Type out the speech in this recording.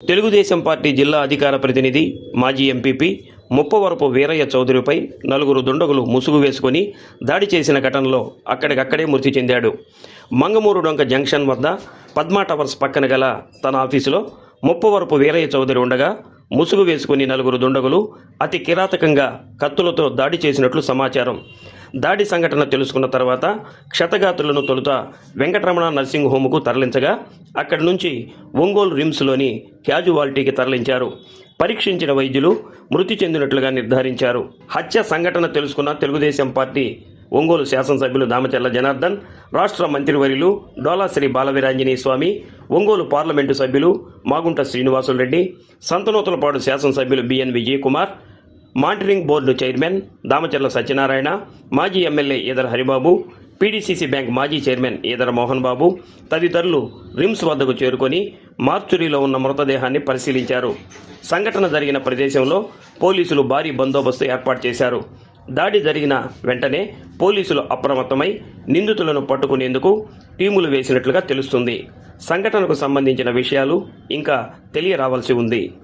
Telugu Desam party జిల్లా అధికార ప్రతినిధి మాజీ ఎంపీపీ ముప్పవరపు వీరయ్య చౌదరిపై నలుగురు దుండగులు ముసుగు వేసుకొని దాడి చేసిన ఘటనలో అక్కడికక్కడే మృతి చెందాడు. మంగమూరు డొంక జంక్షన్ వద్ద పద్మా టవర్స్ పక్కన గల తన ఆఫీసులో ముప్పవరపు వీరయ్య చౌదరి ఉండగా ముసుగు వేసుకుని నలుగురు దుండగులు అతి కిరాతకంగా కత్తులతో దాడి చేసినట్లు సమాచారం. దాడి సంఘటన తెలుసుకున్న తర్వాత క్షతగాత్రులను తొలుత వెంకటరమణ నర్సింగ్ హోముకు తరలించగా అక్కడి నుంచి ఒంగోలు రిమ్స్లోని క్యాజువాలిటీకి తరలించారు. పరీక్షించిన వైద్యులు మృతి చెందినట్లుగా నిర్ధారించారు. హత్య సంఘటన తెలుసుకున్న తెలుగుదేశం పార్టీ ఒంగోలు శాసనసభ్యులు దామచర్ల జనార్దన్ రాష్ట్ర మంత్రివర్యులు డోలాశ్రీ బాలవీరాంజనేయ స్వామి ఒంగోలు పార్లమెంటు సభ్యులు మాగుంట శ్రీనివాసులు రెడ్డి సంతనూతలపాడు శాసనసభ్యులు BN Vijayakumar monitoring board chairman Damacharla Satyanarayana మాజీ MLA Edara Haribabu PDCC bank మాజీ చైర్మన్ ఈదర మోహన్ బాబు తదితరులు రిమ్స్ వద్దకు చేరుకొని మార్చురీలో ఉన్న మృతదేహాన్ని పరిశీలించారు. సంఘటన జరిగిన ప్రదేశంలో పోలీసులు భారీ బందోబస్తు ఏర్పాటు చేశారు. దాడి జరిగిన వెంటనే పోలీసులు అప్రమత్తమై నిందితులను పట్టుకునేందుకు టీములు వేసినట్లుగా తెలుస్తుంది. సంఘటనకు సంబంధించిన విషయాలు ఇంకా తెలియరావాల్సి ఉంది.